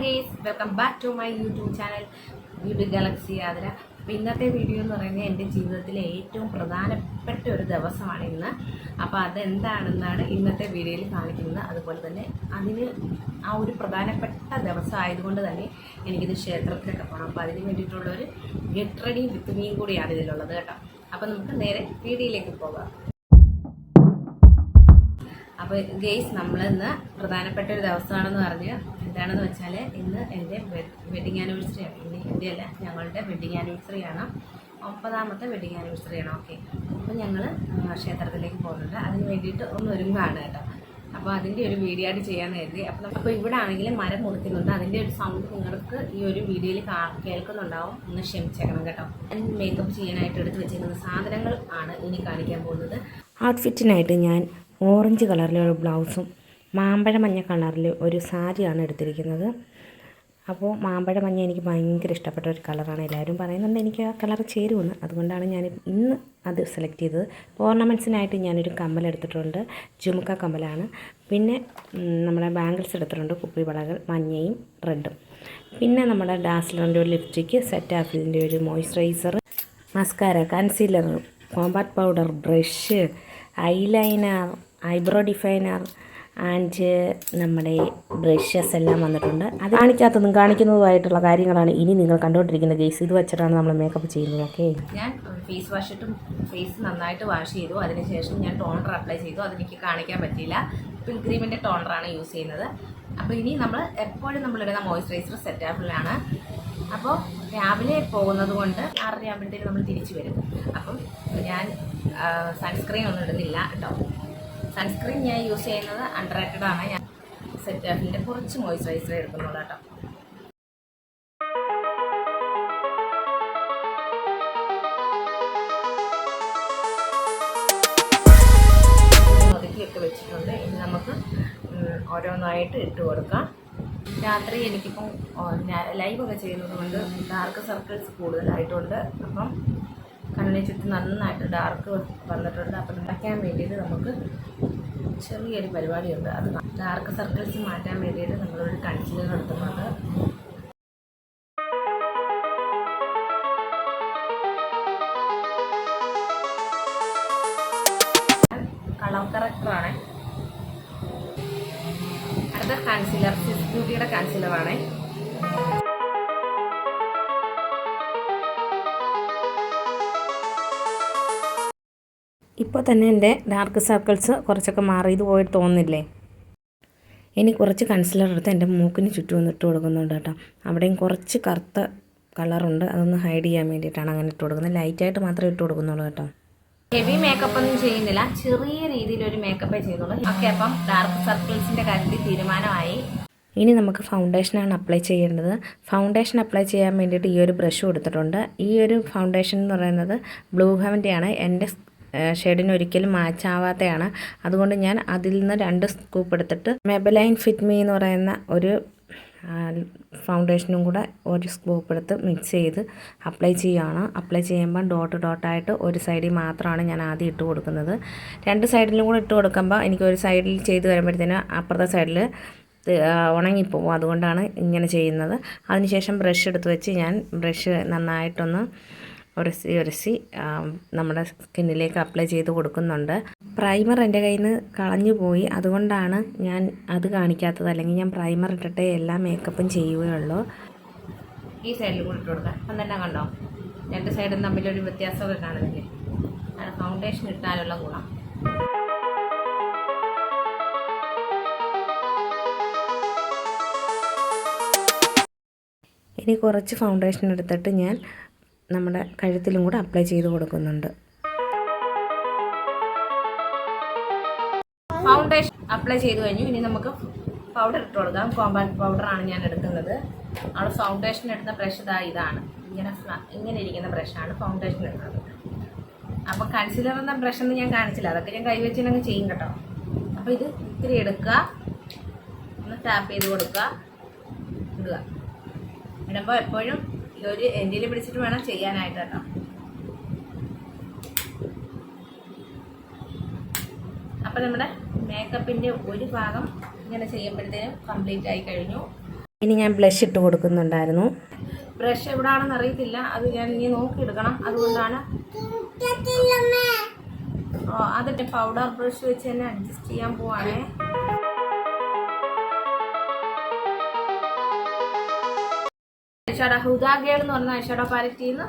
Guys welcome back to my YouTube channel beauty galaxy Athira അപ്പോൾ ഇന്നത്തെ video എന്ന് പറയുന്നത് എന്റെ ജീവിതത്തിലെ ഏറ്റവും പ്രധാനപ്പെട്ട ഒരു ദിവസമാണ് ഇന്ന്. അപ്പോൾ അതെന്താണെന്നാണ് ഇന്നത്തെ വീഡിയോയിൽ കാണിക്കുന്നത്. അതുപോലെ തന്നെ അതിന് ആ ഒരു പ്രധാനപ്പെട്ട ദിവസം ആയതുകൊണ്ട് തന്നെ എനിക്കിത് ക്ഷേത്രത്തിലൊക്കെ പോകണം. അപ്പോൾ അതിന് വേണ്ടിയിട്ടുള്ള ഒരു ഗെറ്റ് റെഡി വിത്ത് കൂടിയാണ് ഇതിലുള്ളത് കേട്ടോ. അപ്പോൾ നമുക്ക് നേരെ വീഡിയോയിലേക്ക് പോകാം. അപ്പോൾ ഗെയ്സ് നമ്മളിന്ന് പ്രധാനപ്പെട്ട ഒരു ദിവസമാണെന്ന് പറഞ്ഞ് എന്താണെന്ന് വെച്ചാൽ ഇന്ന് എന്റെ വെഡിങ് ആനിവേഴ്സറി ആണ്. ഇനി എന്റെ അല്ല ഞങ്ങളുടെ വെഡിങ് ആനിവേഴ്സറി ആണ്. ഒമ്പതാമത്തെ വെഡിങ് ആനിവേഴ്സറി ആണ്. ഓക്കെ അപ്പോൾ ഞങ്ങൾ ക്ഷേത്രത്തിലേക്ക് പോകുന്നുണ്ട്. അതിന് വേണ്ടിയിട്ട് ഒന്ന് ഒരുങ്ങാണ് കേട്ടോ. അപ്പോൾ അതിന്റെ ഒരു വീഡിയോ ആയിട്ട് ചെയ്യാൻ കരുതി. അപ്പോൾ അപ്പോൾ ഇവിടെ ആണെങ്കിൽ മരം മുറിക്കുന്നുണ്ട്. അതിന്റെ ഒരു സൗണ്ട് നിങ്ങൾക്ക് ഈ ഒരു വീഡിയോയിൽ കേൾക്കുന്നുണ്ടാവും. ഒന്ന് ക്ഷമിച്ചേക്കണം കേട്ടോ. ഞാൻ മേക്കപ്പ് ചെയ്യാനായിട്ട് എടുത്ത് വെച്ചിരിക്കുന്ന സാധനങ്ങൾ ആണ് ഇനി കാണിക്കാൻ പോകുന്നത്. ഔട്ട്ഫിറ്റിനായിട്ട് ഞാൻ ഓറഞ്ച് കളറിലെ ഒരു ബ്ലൗസും മാമ്പഴ മഞ്ഞ കളറിൽ ഒരു സാരിയാണ് എടുത്തിരിക്കുന്നത്. അപ്പോൾ മാമ്പഴ മഞ്ഞ എനിക്ക് ഭയങ്കര ഇഷ്ടപ്പെട്ട ഒരു കളറാണ്. എല്ലാവരും പറയുന്നുണ്ട് എനിക്ക് ആ കളർ ചേരുമെന്ന്. അതുകൊണ്ടാണ് ഞാൻ ഇന്ന് അത് സെലക്ട് ചെയ്തത്. ഓർണമെന്റ്സിനായിട്ട് ഞാനൊരു കമ്മൽ എടുത്തിട്ടുണ്ട്. ജുമുക്ക കമ്മലാണ്. പിന്നെ നമ്മുടെ ബാംഗിൾസ് എടുത്തിട്ടുണ്ട്. കുപ്പി വളകൾ മഞ്ഞയും റെഡും. പിന്നെ നമ്മുടെ ഡാസ്ലറിന്റെ ഒരു ലിപ്സ്റ്റിക്ക് സെറ്റ് ആപ്പിളിന്റെ ഒരു moisturiser mascara concealer compact powder brush eyeliner eyebrow definer and നമ്മുടെ ബ്രഷസ് എല്ലാം വന്നിട്ടുണ്ട്. അത് കാണിക്കാത്തതും കാണിക്കുന്നതുമായിട്ടുള്ള കാര്യങ്ങളാണ് ഇനി നിങ്ങൾ കണ്ടുകൊണ്ടിരിക്കുന്ന ഗേസ് ഇത് വെച്ചിട്ടാണ് നമ്മൾ മേക്കപ്പ് ചെയ്യുന്നത് ഓക്കെ ഞാൻ ഫേസ് വാഷ് ഇട്ടും ഫേസ് നന്നായിട്ട് വാഷ് ചെയ്തു. അതിനുശേഷം ഞാൻ ടോണർ അപ്ലൈ ചെയ്തു. അതെനിക്ക് കാണിക്കാൻ പറ്റിയില്ല. പിൽഗ്രീമിന്റെ ടോണറാണ് യൂസ് ചെയ്യുന്നത്. അപ്പോൾ ഇനി നമ്മൾ എപ്പോഴും നമ്മളിടുന്ന മോയ്സ്ചറൈസർ സെറ്റാപ്പിലാണ് അപ്പോൾ രാവിലെ പോകുന്നത് കൊണ്ട് ആറര ആകുമ്പോഴത്തേക്ക് നമ്മൾ തിരിച്ചു വരും. അപ്പം ഞാൻ സൺസ്ക്രീൻ ഒന്നും ഇടുന്നില്ല കേട്ടോ. സൺസ്ക്രീൻ ഞാൻ യൂസ് ചെയ്യുന്നത് അണ്ടർ ആണ്. ഞാൻ സെറ്റാഫിന്റെ കുറച്ച് മോയ്സ്ചറൈസർ എടുക്കുന്നുള്ളൂ കേട്ടോ. ഒതുക്കിയൊക്കെ വെച്ചിട്ടുണ്ട്. ഇനി നമുക്ക് ഓരോന്നായിട്ട് ഇട്ട് കൊടുക്കാം. രാത്രി എനിക്കിപ്പം ലൈവ് ഒക്കെ ചെയ്യുന്നത് കൊണ്ട് ഡാർക്ക് സർക്കിൾസ് കൂടുതലായിട്ടുണ്ട്. അപ്പം കണ്ണിന് ചുറ്റും നന്നായിട്ട് ഡാർക്ക് വന്നിട്ടുണ്ട്. അപ്പം ഉണ്ടാക്കാൻ വേണ്ടിയിട്ട് നമുക്ക് ചെറിയൊരു പരിപാടിയുണ്ട്. അത് ഡാർക്ക് സർക്കിൾസ് മാറ്റാൻ വേണ്ടിയിട്ട് നമ്മളൊരു കൺസീലർ എടുക്കുന്നുണ്ട് കളർ കറക്ടറാണ് അടുത്ത കൺസീലർ സിസ് ബ്യൂട്ടിയുടെ കൺസീലറാണ് ഇപ്പോൾ തന്നെ എന്റെ ഡാർക്ക് സർക്കിൾസ് കുറച്ചൊക്കെ മാറിയത് പോയിട്ട് തോന്നുന്നില്ലേ? ഇനി കുറച്ച് കൺസിലർ എടുത്ത് എന്റെ മൂക്കിന് ചുറ്റും ഒന്ന് ഇട്ട് കൊടുക്കുന്നുണ്ട് കേട്ടോ. അവിടെയും കുറച്ച് കറുത്ത കളറുണ്ട് അതൊന്ന് ഹൈഡ് ചെയ്യാൻ വേണ്ടിയിട്ടാണ് അങ്ങനെ ഇട്ട് കൊടുക്കുന്നത്. ലൈറ്റായിട്ട് മാത്രമേ ഇട്ട് കൊടുക്കുന്നുള്ളൂ കേട്ടോ. ഹെവി മേക്കപ്പ് ഒന്നും ചെയ്യുന്നില്ല. ചെറിയ രീതിയിൽ ഒരു മേക്കപ്പേ ചെയ്യുന്നുള്ളൂ. ഓക്കെ അപ്പം ഡാർക്ക് സർക്കിൾസിന്റെ കാര്യത്തിൽ തീരുമാനമായി. ഇനി നമുക്ക് ഫൗണ്ടേഷനാണ് അപ്ലൈ ചെയ്യേണ്ടത്. ഫൗണ്ടേഷൻ അപ്ലൈ ചെയ്യാൻ വേണ്ടിയിട്ട് ഈ ഒരു ബ്രഷ് കൊടുത്തിട്ടുണ്ട് ഈ ഒരു ഫൗണ്ടേഷൻ എന്ന് പറയുന്നത് ബ്ലൂ ഹെവന്റെയാണ് എന്റെ ഷെയ്ഡിന് ഒരിക്കലും മാച്ച് ആവാത്തതാണ് അതുകൊണ്ട് ഞാൻ അതിൽ നിന്ന് രണ്ട് സ്കൂപ്പ് എടുത്തിട്ട് മെബലൈൻ ഫിറ്റ് മീ എന്ന് പറയുന്ന ഒരു ഫൗണ്ടേഷനും കൂടെ ഒരു സ്കൂപ്പ് എടുത്ത് മിക്സ് ചെയ്ത് അപ്ലൈ ചെയ്യുകയാണ് അപ്ലൈ ചെയ്യുമ്പോൾ ഡോട്ട് ഡോട്ടായിട്ട് ഒരു സൈഡിൽ മാത്രമാണ് ഞാൻ ആദ്യം ഇട്ട് കൊടുക്കുന്നത്. രണ്ട് സൈഡിലും കൂടെ ഇട്ട് കൊടുക്കുമ്പോൾ എനിക്ക് ഒരു സൈഡിൽ ചെയ്ത് വരുമ്പോഴത്തേന് അപ്പുറത്തെ സൈഡിൽ ഉണങ്ങിപ്പോവും. അതുകൊണ്ടാണ് ഇങ്ങനെ ചെയ്യുന്നത്. അതിനുശേഷം ബ്രഷ് എടുത്ത് വെച്ച് ഞാൻ ബ്രഷ് നന്നായിട്ടൊന്ന് ഉരസി ഉരസി നമ്മുടെ സ്കിന്നിലേക്ക് അപ്ലൈ ചെയ്ത് കൊടുക്കുന്നുണ്ട്. പ്രൈമർ എന്റെ കയ്യിൽ നിന്ന് കളഞ്ഞു പോയി. അതുകൊണ്ടാണ് ഞാൻ അത് കാണിക്കാത്തത്. അല്ലെങ്കിൽ ഞാൻ പ്രൈമർ ഇട്ടിട്ടേ എല്ലാ മേക്കപ്പും ചെയ്യുകയുള്ളൂ. ഈ സൈഡിൽ കൂടി ഇട്ട് കൊടുക്കാം. അപ്പം തന്നെ കണ്ടോ? രണ്ട് സൈഡും തമ്മിലൊരു വ്യത്യാസമൊക്കെ കാണുന്നില്ലേ? ആണ് ഫൗണ്ടേഷൻ ഇട്ടാലുള്ള ഗുണം. ഇനി കുറച്ച് ഫൗണ്ടേഷൻ എടുത്തിട്ട് ഞാൻ നമ്മുടെ കഴുത്തിലും കൂടെ അപ്ലൈ ചെയ്ത് കൊടുക്കുന്നുണ്ട്. ഫൗണ്ടേഷൻ അപ്ലൈ ചെയ്ത് കഴിഞ്ഞു. ഇനി നമുക്ക് പൗഡർ ഇട്ട് കൊടുക്കാം. കോമ്പാക്ട് പൗഡറാണ് ഞാൻ എടുക്കുന്നത്. അവിടെ ഫൗണ്ടേഷൻ എടുത്ത ബ്രഷ് ഇതാ ഇതാണ്. ഇങ്ങനെ ഇങ്ങനെ ഇരിക്കുന്ന ബ്രഷാണ് ഫൗണ്ടേഷൻ എടുക്കുന്നത് അപ്പം കൺസീലർ എന്ന ബ്രഷ് ഒന്നും ഞാൻ കാണിച്ചില്ല. അതൊക്കെ ഞാൻ കൈവച്ചിനങ്ങ് ചെയ്യും കേട്ടോ. അപ്പോൾ ഇത് ഇത്തിരി എടുക്കുക. ഒന്ന് ടാപ്പ് ചെയ്ത് കൊടുക്കുക. ഇടുക. ഇടുമ്പോൾ എപ്പോഴും ഇതൊരു എൻഡിൽ പിടിച്ചിട്ട് വേണം ചെയ്യാനായിട്ട് കേട്ടോ. അപ്പോൾ നമ്മുടെ മേക്കപ്പിന്റെ ഒരു ഭാഗം ഇങ്ങനെ ചെയ്യുമ്പോഴത്തേനും കംപ്ലീറ്റ് ആയി കഴിഞ്ഞു. ഇനി ഞാൻ ബ്ലഷ് ഇട്ട് കൊടുക്കുന്നുണ്ടായിരുന്നു. ബ്രഷ് എവിടാണെന്ന് അറിയത്തില്ല. അത് ഞാൻ ഇനി നോക്കിയെടുക്കണം അതുകൊണ്ടാണ് ഓ, അതിന്റെ പൗഡർ ബ്രഷ് വെച്ച് തന്നെ അഡ്ജസ്റ്റ് ചെയ്യാൻ പോവാണേ. ഐഷാഡോ ഹുദാ ഗേൾ എന്ന് പറഞ്ഞ ഐഷാഡോ പാലറ്റിൽ നിന്ന്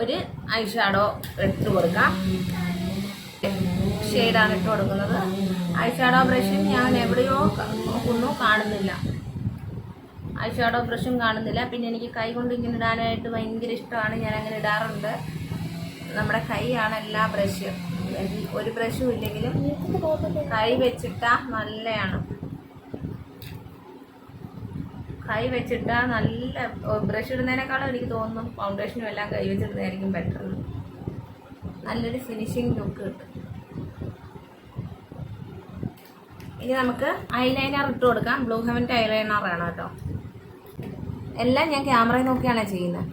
ഒരു ഐഷാഡോ ഇട്ട് കൊടുക്കാം. ഷെയ്ഡാണ് ഇട്ട് കൊടുക്കുന്നത്. ഐഷാഡോ ബ്രഷും ഞാൻ എവിടെയോ ഒന്നും കാണുന്നില്ല. ഐഷാഡോ ബ്രഷും കാണുന്നില്ല. പിന്നെ എനിക്ക് കൈ കൊണ്ട് ഇങ്ങനെ ഇടാനായിട്ട് ഭയങ്കര ഇഷ്ടമാണ്. ഞാൻ അങ്ങനെ ഇടാറുണ്ട്. നമ്മുടെ കൈയാണ് എല്ലാ ബ്രഷും. ഒരു ബ്രഷും ഇല്ലെങ്കിലും കൈ വെച്ചിട്ടാ നല്ലതാണ്. കൈ വെച്ചിട്ട് നല്ല ബ്രഷ് ഇടുന്നതിനേക്കാളും എനിക്ക് തോന്നുന്നു ഫൗണ്ടേഷനും എല്ലാം കൈ വെച്ചിടുന്നതായിരിക്കും ബെറ്റർ നല്ലൊരു ഫിനിഷിങ് ലുക്ക് കിട്ടും. ഇനി നമുക്ക് ഐലൈനർ ഇട്ട് കൊടുക്കാം. ബ്ലൂ ഹെവന്റെ ആണ് കേട്ടോ. എല്ലാം ഞാൻ ക്യാമറയിൽ നോക്കിയാണ് ചെയ്യുന്നത്?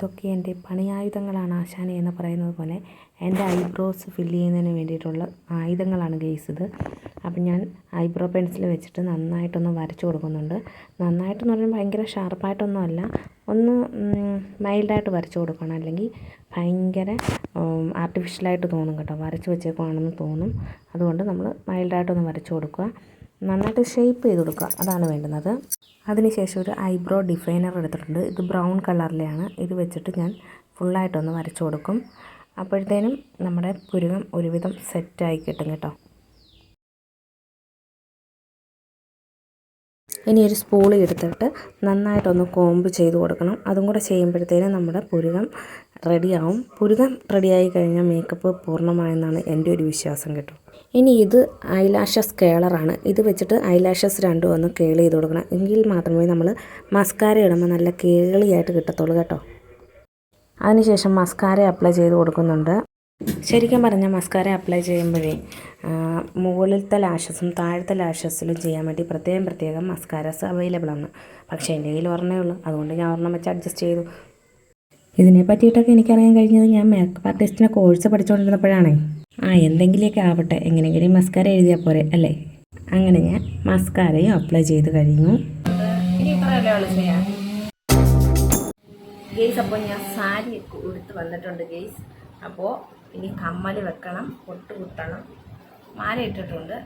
ഇതൊക്കെ എന്റെ പണിയായുധങ്ങളാണ് ആശാനെ എന്ന് പറയുന്നത് പോലെ എന്റെ ഐബ്രോസ് ഫില്ല് ചെയ്യുന്നതിന് വേണ്ടിയിട്ടുള്ള ആയുധങ്ങളാണ് ഗെയ്സ് ഇത്. അപ്പം ഞാൻ ഐബ്രോ പെൻസിൽ വെച്ചിട്ട് നന്നായിട്ടൊന്ന് വരച്ചു കൊടുക്കുന്നുണ്ട്. നന്നായിട്ടെന്ന് പറഞ്ഞാൽ ഭയങ്കര ഷാർപ്പായിട്ടൊന്നും അല്ല. ഒന്ന് മൈൽഡായിട്ട് വരച്ചു കൊടുക്കണം. അല്ലെങ്കിൽ ഭയങ്കര ആർട്ടിഫിഷ്യലായിട്ട് തോന്നും കേട്ടോ. വരച്ച് വെച്ചേക്കുവാണെന്ന് തോന്നും. അതുകൊണ്ട് നമ്മൾ മൈൽഡായിട്ടൊന്ന് വരച്ചു കൊടുക്കുക. നന്നായിട്ട് ഷേപ്പ് ചെയ്ത് കൊടുക്കുക. അതാണ് വേണ്ടുന്നത്. അതിനുശേഷം ഒരു ഐബ്രോ ഡിഫൈനർ എടുത്തിട്ടുണ്ട്. ഇത് ബ്രൗൺ കളറിലെയാണ് ഇത് വെച്ചിട്ട് ഞാൻ ഫുള്ളായിട്ടൊന്ന് വരച്ചു കൊടുക്കും. അപ്പോഴത്തേനും നമ്മുടെ പുരുകം ഒരുവിധം സെറ്റായി കിട്ടും കേട്ടോ. ഇനി ഒരു സ്പൂൾ എടുത്തിട്ട് നന്നായിട്ടൊന്ന് കോമ്പ് ചെയ്ത് കൊടുക്കണം. അതും കൂടെ ചെയ്യുമ്പോഴത്തേനും നമ്മുടെ പുരുകം റെഡിയാവും പുരുകം റെഡിയായി കഴിഞ്ഞാൽ മേക്കപ്പ് പൂർണമായെന്നാണ് എന്റെ ഒരു വിശ്വാസം കേട്ടോ. ഇനി ഇത് ഐലാഷസ് കേളറാണ് ഇത് വെച്ചിട്ട് ഐലാഷസ് രണ്ടും ഒന്ന് കേൾ ചെയ്ത് കൊടുക്കണം. എങ്കിൽ മാത്രമേ നമ്മൾ മസ്കാര ഇടുമ്പോൾ നല്ല കേളിയായിട്ട് കിട്ടത്തുള്ളൂ കേട്ടോ. അതിനുശേഷം മസ്കാര അപ്ലൈ ചെയ്ത് കൊടുക്കുന്നുണ്ട്. ശരിക്കും പറഞ്ഞാൽ മസ്കാര അപ്ലൈ ചെയ്യുമ്പോഴേ മുകളിലത്തെ ലാഷസും താഴത്തെ ലാഷസിലും ചെയ്യാൻ വേണ്ടി പ്രത്യേകം പ്രത്യേകം മസ്കാരസ് അവൈലബിൾ ആണ്. പക്ഷേ എന്റെ കയ്യിൽ ഒരെണ്ണേ ഉള്ളൂ. അതുകൊണ്ട് ഞാൻ ഒരെണ്ണം വെച്ച് അഡ്ജസ്റ്റ് ചെയ്തു. ഇതിനെ പറ്റിയിട്ടൊക്കെ എനിക്കറിയാൻ കഴിഞ്ഞത് ഞാൻ മേക്കപ്പ് ആർട്ടിസ്റ്റിനെ കോഴ്സ് പഠിച്ചുകൊണ്ടിരുന്നപ്പോഴാണേ ആ എന്തെങ്കിലുമൊക്കെ ആവട്ടെ. എങ്ങനെയെങ്കിലും മസ്കാര എഴുതിയാൽ പോരെ അല്ലേ? അങ്ങനെ ഞാൻ മസ്കാരയും അപ്ലൈ ചെയ്ത് കഴിഞ്ഞു. ഗെയ്സ് അപ്പോൾ ഞാൻ സാരി ഉടുത്ത് വന്നിട്ടുണ്ട് ഗെയ്സ് അപ്പോൾ ഇനി കമ്മൽ വെക്കണം പൊട്ട് കുത്തണം. മാല ഇട്ടിട്ടുണ്ട്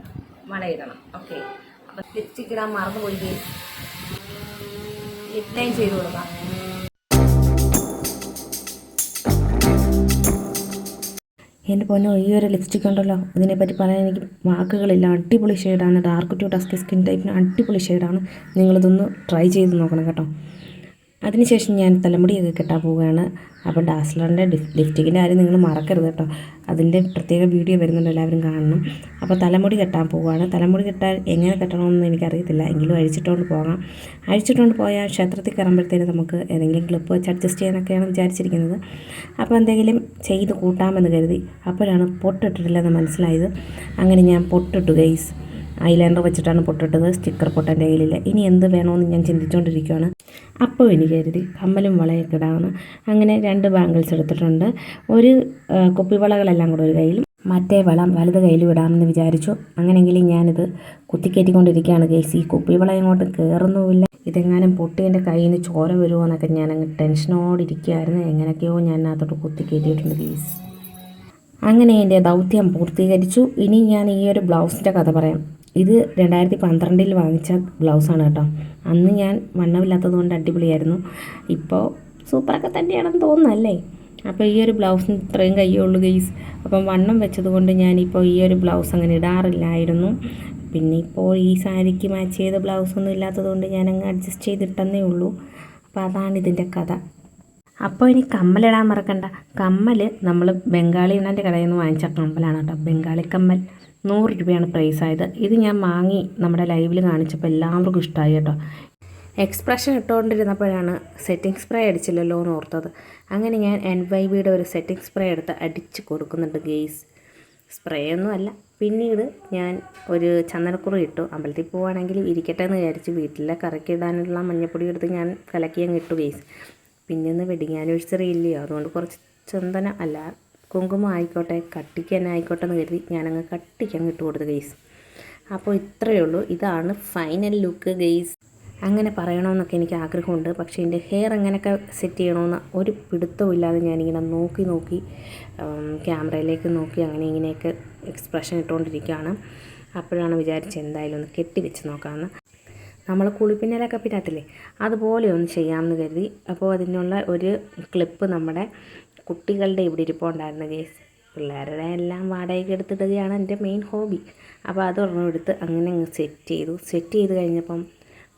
വള ഇടണം ഓക്കെ അപ്പൊ ലിപ്സ്റ്റിക് ഇടാൻ മറന്നുപോയി ഇത്രയും ലൈൻ ചെയ്ത് കൊടുക്കാം. എന്റെ പൊന്നോ ഈ ഒരു ലിപ്സ്റ്റിക് ഉണ്ടല്ലോ. ഇതിനെപ്പറ്റി പറയാൻ എനിക്ക് വാക്കുകളില്ല. അടിപൊളി ഷെയ്ഡാണ് ഡാർക്ക് ടു ഡസ്ക് സ്കിൻ ടൈപ്പിന് അടിപൊളി ഷെയ്ഡാണ് നിങ്ങളിതൊന്ന് ട്രൈ ചെയ്ത് നോക്കണം കേട്ടോ. അതിനുശേഷം ഞാൻ തലമുടിയൊക്കെ കെട്ടാൻ പോവുകയാണ്. അപ്പോൾ ഡാസ്ലറിന്റെ ലിഫ്റ്റിങ്ങിന്റെ കാര്യം നിങ്ങൾ മറക്കരുത് കേട്ടോ. അതിന്റെ പ്രത്യേക വീഡിയോ വരുന്നുണ്ട് എല്ലാവരും കാണണം. അപ്പോൾ തലമുടി കെട്ടാൻ പോവുകയാണ്. തലമുടി കെട്ടാൻ എങ്ങനെ കെട്ടണമെന്ന് എനിക്കറിയത്തില്ല. എങ്കിലും അഴിച്ചിട്ടുകൊണ്ട് പോകാം. അഴിച്ചിട്ടുകൊണ്ട് പോയാൽ ക്ഷേത്രത്തിൽ കയറുമ്പോഴത്തേന് നമുക്ക് ഏതെങ്കിലും ക്ലിപ്പ് വെച്ച് അഡ്ജസ്റ്റ് ചെയ്യാനൊക്കെയാണ് വിചാരിച്ചിരിക്കുന്നത്. അപ്പോൾ എന്തെങ്കിലും ചെയ്ത് കൂട്ടാമെന്ന് കരുതി അപ്പോഴാണ് പൊട്ടിട്ടിട്ടില്ലെന്ന് മനസ്സിലായത്. അങ്ങനെ ഞാൻ പൊട്ടിട്ടു ഗൈസ്. ഐലൈനർ വെച്ചിട്ടാണ് പൊട്ടിട്ടത് സ്റ്റിക്കർ പൊട്ട് എന്റെ കയ്യിലില്ല. ഇനി എന്ത് വേണമെന്ന് ഞാൻ ചിന്തിച്ചുകൊണ്ടിരിക്കുകയാണ് അപ്പോൾ എനിക്ക് കരുതി കമ്മലും വളയൊക്കെ അങ്ങനെ രണ്ട് ബാംഗിൾസ് എടുത്തിട്ടുണ്ട്. ഒരു കുപ്പി വളകളെല്ലാം കൂടെ ഒരു കയ്യിലും മറ്റേ വളം വലത് കയ്യിലും ഇടാമെന്ന് വിചാരിച്ചു. അങ്ങനെയെങ്കിലും ഞാനിത് കുത്തിക്കയറ്റിക്കൊണ്ടിരിക്കുകയാണ് കേസ് ഈ കുപ്പി വളം ഇങ്ങോട്ട് കയറുന്നുമില്ല ഇതെങ്ങാനും പൊട്ടി എന്റെ കയ്യിൽ നിന്ന് ചോര വരുമോ എന്നൊക്കെ ഞാൻ അങ്ങ് ടെൻഷനോടിരിക്കുകയായിരുന്നു എങ്ങനെയൊക്കെയോ ഞാൻ അതിനകത്തോട്ട് കുത്തിക്കയറ്റിയിട്ടുണ്ട് കേസ് അങ്ങനെ എന്റെ ദൗത്യം പൂർത്തീകരിച്ചു. ഇനി ഞാൻ ഈ ഒരു ബ്ലൗസിന്റെ കഥ പറയാം. ഇത് രണ്ടായിരത്തി പന്ത്രണ്ടിൽ വാങ്ങിച്ച ബ്ലൗസാണ് കേട്ടോ. അന്ന് ഞാൻ വണ്ണമില്ലാത്തത് കൊണ്ട് അടിപൊളിയായിരുന്നു. ഇപ്പോൾ സൂപ്പറൊക്കെ തന്നെയാണെന്ന് തോന്നുന്നല്ലേ അപ്പോൾ ഈ ഒരു ബ്ലൗസിന് ഇത്രയും കയ്യുള്ളൂ ഗെയ്സ് അപ്പം വണ്ണം വെച്ചതുകൊണ്ട് ഞാനിപ്പോൾ ഈ ഒരു ബ്ലൗസ് അങ്ങനെ ഇടാറില്ലായിരുന്നു. പിന്നെ ഇപ്പോൾ ഈ സാരിക്ക് മാച്ച് ചെയ്ത ബ്ലൗസൊന്നും ഇല്ലാത്തതുകൊണ്ട് ഞാൻ അങ്ങ് അഡ്ജസ്റ്റ് ചെയ്തിട്ടെന്നേ ഉള്ളൂ. അപ്പോൾ അതാണ് ഇതിന്റെ കഥ. അപ്പോൾ ഇനി കമ്മലിടാൻ മറക്കണ്ട. കമ്മൽ നമ്മൾ ബംഗാളി എണ്ണന്റെ കടയിൽ നിന്ന് വാങ്ങിച്ച കമ്മലാണ് കേട്ടോ. ബംഗാളി കമ്മൽ. നൂറ് രൂപയാണ് പ്രൈസ് ആയത്. ഇത് ഞാൻ വാങ്ങി നമ്മുടെ ലൈവിൽ കാണിച്ചപ്പോൾ എല്ലാവർക്കും ഇഷ്ടമായി കേട്ടോ. എക്സ്പ്രഷൻ ഇട്ടുകൊണ്ടിരുന്നപ്പോഴാണ് സെറ്റിംഗ് സ്പ്രേ അടിച്ചില്ലല്ലോ എന്ന് ഓർത്തത്. അങ്ങനെ ഞാൻ എൻ വൈ ബിയുടെ ഒരു സെറ്റിംഗ് സ്പ്രേ എടുത്ത് അടിച്ച് കൊടുക്കുന്നുണ്ട് ഗെയ്സ് സ്പ്രേ ഒന്നും അല്ല. പിന്നീട് ഞാൻ ഒരു ചന്ദനക്കുറി ഇട്ടു. അമ്പലത്തിൽ പോവുകയാണെങ്കിൽ ഇരിക്കട്ടെ എന്ന് വിചാരിച്ച് വീട്ടിലെ കറക്കിടാനുള്ള മഞ്ഞപ്പൊടി എടുത്ത് ഞാൻ കലക്കി അങ്ങ് ഇട്ടു ഗെയ്സ് പിന്നെ ഒന്ന് വെഡിങ് ആനിവേഴ്സറി ഇല്ലയോ? അതുകൊണ്ട് കുറച്ച് ചന്ദനം അല്ല. കുങ്കുമം ആയിക്കോട്ടെ കട്ടിക്ക് തന്നെ ആയിക്കോട്ടെ എന്ന് കരുതി ഞാനങ്ങ് കട്ടിക്ക് അങ്ങ് ഇട്ട് കൊടുത്തു ഗെയ്സ് അപ്പോൾ ഇത്രയേ ഉള്ളൂ. ഇതാണ് ഫൈനൽ ലുക്ക് ഗെയ്സ് അങ്ങനെ പറയണമെന്നൊക്കെ എനിക്ക് ആഗ്രഹമുണ്ട്. പക്ഷേ എന്റെ ഹെയർ എങ്ങനെയൊക്കെ സെറ്റ് ചെയ്യണമെന്ന് ഒരു പിടുത്തവും ഇല്ലാതെ ഞാനിങ്ങനെ നോക്കി നോക്കി ക്യാമറയിലേക്ക് നോക്കി അങ്ങനെ ഇങ്ങനെയൊക്കെ എക്സ്പ്രഷൻ ഇട്ടുകൊണ്ടിരിക്കുകയാണ്. അപ്പോഴാണ് വിചാരിച്ചത് എന്തായാലും ഒന്ന് കെട്ടിവെച്ച് നോക്കാമെന്ന്. നമ്മൾ കുളിപ്പിന്നലൊക്കെ പിന്നാത്തില്ലേ അതുപോലെ ഒന്ന് ചെയ്യാമെന്ന് കരുതി. അപ്പോൾ അതിനുള്ള ഒരു ക്ലിപ്പ് നമ്മുടെ കുട്ടികളുടെ ഇവിടെ ഇരിപ്പുണ്ടായിരുന്നു കേസ് പിള്ളേരുടെ എല്ലാം വാടകയ്ക്ക് എടുത്തിടുകയാണ് എന്റെ മെയിൻ ഹോബി അപ്പോൾ അതൊരെണ്ണം എടുത്ത് അങ്ങനെ അങ്ങ് സെറ്റ് ചെയ്തു. സെറ്റ് ചെയ്ത് കഴിഞ്ഞപ്പം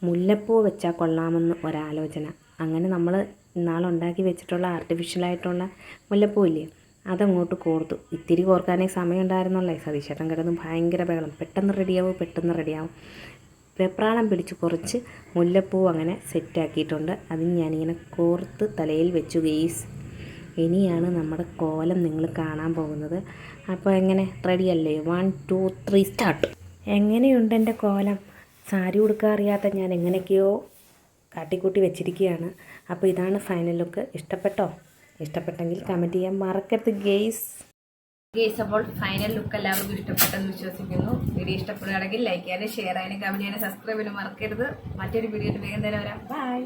മുല്ലപ്പൂ വെച്ചാൽ കൊള്ളാമെന്ന് ഒരാലോചന. അങ്ങനെ നമ്മൾ ഇന്നാളുണ്ടാക്കി വെച്ചിട്ടുള്ള ആർട്ടിഫിഷ്യലായിട്ടുള്ള മുല്ലപ്പൂ ഇല്ലേ അതങ്ങോട്ട് കോർത്തു. ഇത്തിരി കോർക്കാനേ സമയം ഉണ്ടായിരുന്നുള്ളേ സതീശേട്ടൻ കിടന്ന് ഭയങ്കര ബഹളം. പെട്ടെന്ന് റെഡിയാവും പെട്ടെന്ന് റെഡിയാവും വെപ്രാളം പിടിച്ച് കുറച്ച് മുല്ലപ്പൂ അങ്ങനെ സെറ്റാക്കിയിട്ടുണ്ട് അതിന് ഞാനിങ്ങനെ കോർത്ത് തലയിൽ വെച്ചു ഗെയ്സ് ഇനിയാണ് നമ്മുടെ കോലം നിങ്ങൾ കാണാൻ പോകുന്നത്. അപ്പോൾ എങ്ങനെ? റെഡിയല്ലേ? One two three start. എങ്ങനെയുണ്ട് എന്റെ കോലം? സാരി ഉടുക്കാൻ അറിയാത്ത ഞാൻ എങ്ങനെയൊക്കെയോ കാട്ടിക്കൂട്ടി വെച്ചിരിക്കുകയാണ്. അപ്പോൾ ഇതാണ് ഫൈനൽ ലുക്ക്. ഇഷ്ടപ്പെട്ടോ? ഇഷ്ടപ്പെട്ടെങ്കിൽ കമന്റ് ചെയ്യാൻ മറക്കരുത് ഗെയ്സ്. ഗെയ്സ് അപ്പോൾ ഫൈനൽ ലുക്ക് എല്ലാവർക്കും ഇഷ്ടപ്പെട്ടെന്ന് വിശ്വസിക്കുന്നു. വീഡിയോ ഇഷ്ടപ്പെടുകയാണെങ്കിൽ ലൈക്ക് ചെയ്യാനും ഷെയർ ചെയ്യാനും കമന്റ് ചെയ്യാനും സബ്സ്ക്രൈബ് ചെയ്യാനും മറക്കരുത്. മറ്റൊരു വീഡിയോയിൽ വേഗം തന്നെ വരാം. ബൈ.